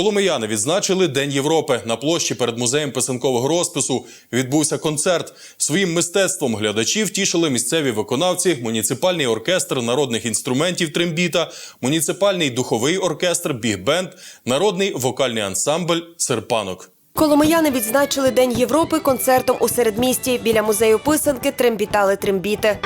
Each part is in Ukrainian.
Коломияни відзначили День Європи. На площі перед музеєм писанкового розпису відбувся концерт. Своїм мистецтвом глядачів тішили місцеві виконавці, муніципальний оркестр народних інструментів трембіта, муніципальний духовий оркестр Біг-бенд, народний вокальний ансамбль Серпанок. Коломияни відзначили День Європи концертом у середмісті. Біля музею писанки трембітали трембіти.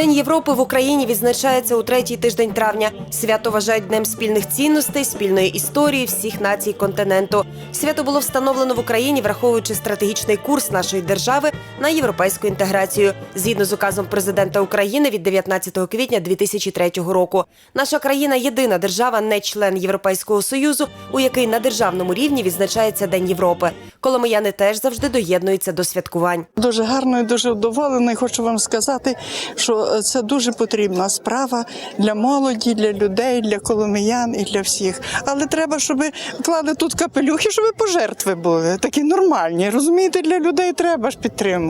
День Європи в Україні відзначається у третій тиждень травня. Свято вважають днем спільних цінностей, спільної історії всіх націй континенту. Свято було встановлено в Україні, враховуючи стратегічний курс нашої держави на європейську інтеграцію, згідно з указом президента України від 19 квітня 2003 року. Наша країна єдина держава, не член Європейського союзу, у який на державному рівні відзначається День Європи. Коломияни теж завжди доєднуються до святкувань. Дуже гарно і дуже вдоволена. І хочу вам сказати, що це дуже потрібна справа для молоді, для людей, для коломиян і для всіх. Але треба, щоб вклали тут капелюхи, щоб пожертви були такі нормальні. Розумієте, для людей треба ж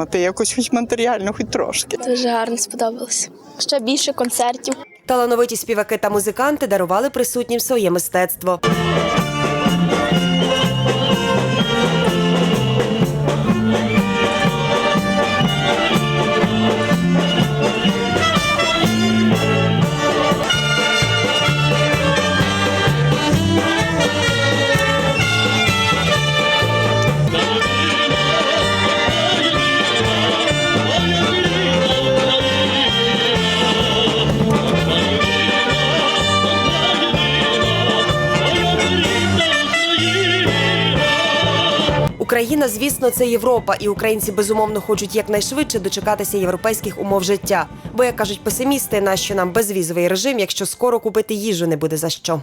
підтримати якось, хоч матеріально, хоч трошки. Дуже гарно сподобалось. Ще більше концертів. Талановиті співаки та музиканти дарували присутнім своє мистецтво. Україна, звісно, це Європа, і українці безумовно хочуть якнайшвидше дочекатися європейських умов життя. Бо, як кажуть песимісти, нащо нам безвізовий режим, якщо скоро купити їжу не буде за що.